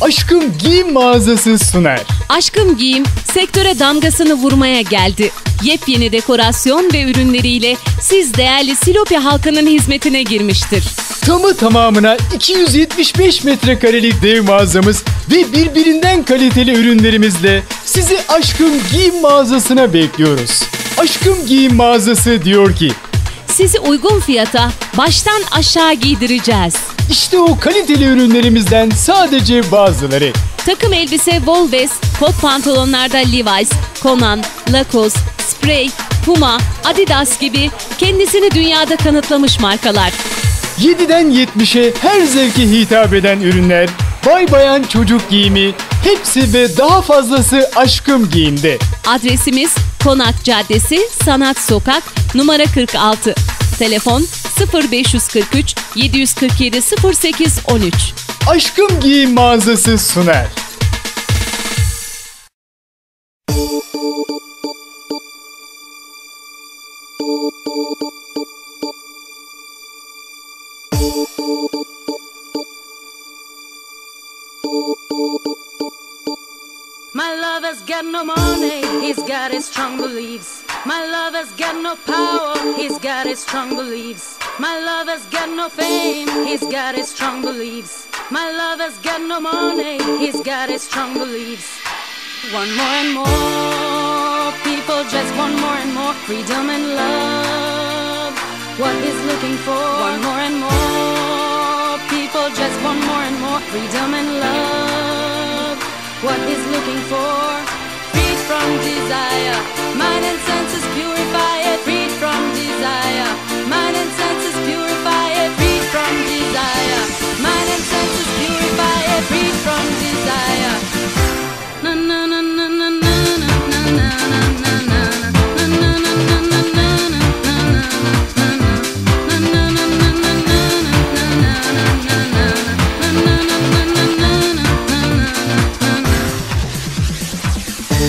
Aşkım Giyim Mağazası sunar. Aşkım Giyim sektöre damgasını vurmaya geldi. Yepyeni dekorasyon ve ürünleriyle siz değerli Silopi halkının hizmetine girmiştir. Tamı tamamına 275 metrekarelik dev mağazamız ve birbirinden kaliteli ürünlerimizle sizi Aşkım Giyim Mağazası'na bekliyoruz. Aşkım Giyim Mağazası diyor ki Sizi uygun fiyata baştan aşağı giydireceğiz. İşte o kaliteli ürünlerimizden sadece bazıları. Takım elbise Volves, kot pantolonlarda Levi's, Conan, Lacoste, Spray, Puma, Adidas gibi kendisini dünyada kanıtlamış markalar. 7'den 70'e her zevke hitap eden ürünler, bay bayan çocuk giyimi, hepsi ve daha fazlası Aşkım Giyim'de. Adresimiz Konak Caddesi, Sanat Sokak, numara 46. Telefon 0543 747 08 13. Aşkım Giyim mağazası sunar. My lover's got no money, he's got his strong beliefs. My lover's got no power, he's got his strong beliefs. My lover's got no fame, he's got his strong beliefs. My lover's got no money, he's got his strong beliefs. One more and more, people just want more and more freedom and love. What he's looking for, one more and more, people just want more and more freedom and love. What he's looking for, freed from desire,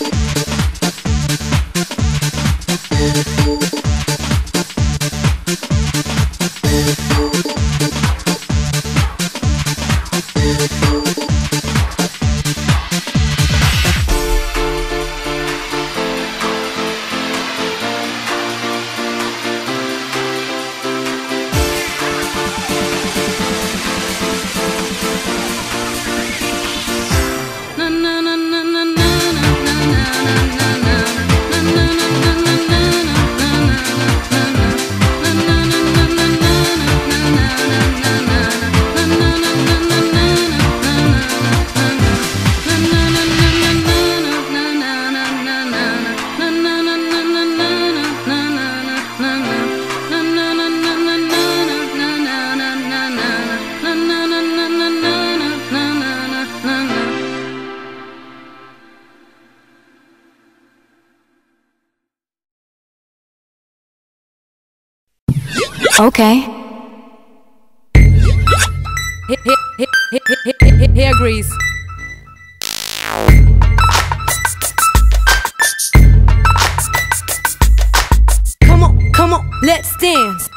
you Okay. Hair grease. Come on, come on, let's dance.